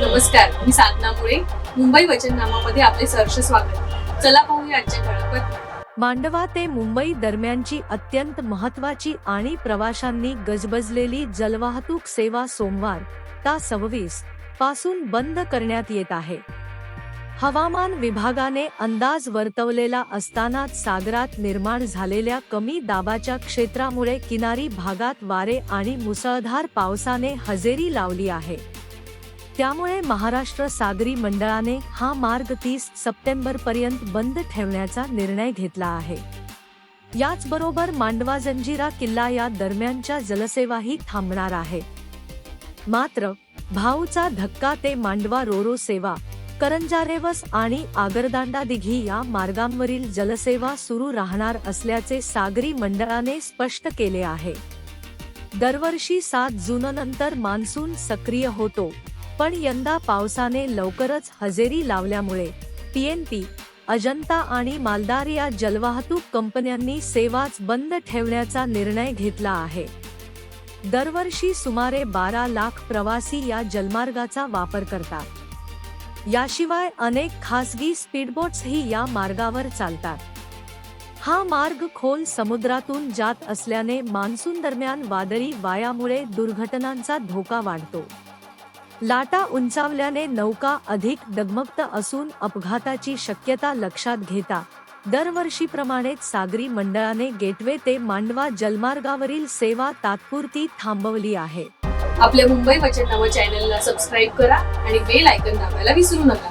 नमस्कार मी साधना मुळे. मुंबई वचननामामध्ये आपले सहर्ष स्वागत. चला पाहूया आजच्या ठळक मांडवा ते मुंबई दरम्यानची अत्यंत महत्वाची आणि प्रवाशांनी गजबजलेली जलवाहतूक सेवा सोमवार ता सव्वीसपासून बंद करण्यात येत आहे. हवामान विभागाने अंदाज वर्तवलेला असतानाच सागरात निर्माण झालेल्या कमी दाबाच्या क्षेत्रामुळे किनारी भागात वारे आणि मुसळधार पावसाने हजेरी लावली आहे. त्यामुळे महाराष्ट्र सागरी मंडळाने हा मार्ग तीस सप्टेंबर पर्यंत बंद ठेवण्याचा निर्णय घेतला आहे. याचबरोबर मांडवा जंजिरा किल्ला या दरम्यानच्या जलसेवाही थांबणार आहे. मात्र भाऊचा धक्का ते मांडवा रोरो सेवा करंजारेवस आणि आगरदांडा दिघी या मार्गांवरील जलसेवा सुरू राहणार असल्याचे सागरी मंडळाने स्पष्ट केले आहे. दरवर्षी सात जूननंतर मान्सून सक्रिय होतो. पण यंदा पावसाने लवकरच हजेरी लावल्यामुळे पीएनपी अजंता आणि मालदार या जलवाहतूक कंपन्यांनी सेवाच बंद ठेवण्याचा निर्णय घेतला आहे. दरवर्षी सुमारे बारा लाख प्रवासी या जलमार्गाचा वापर करतात. याशिवाय अनेक खासगी स्पीडबोट्सही या मार्गावर चालतात. हा मार्ग खोल समुद्रातून जात असल्याने मान्सून दरम्यान वादळी वायामुळे दुर्घटनांचा धोका वाढतो. लाटा उंचावल्याने नौका अधिक डगमगत असून अपघाताची शक्यता लक्षात घेता. दरवर्षीप्रमाणेच सागरी मंडळाने गेटवे ते मांडवा जलमार्गावरील सेवा तात्पुरती थांबवली आहे. आपल्या मुंबई वचननामा चॅनलला सबस्क्राईब करा आणि बेल आयकन दाबायला विसरू नका.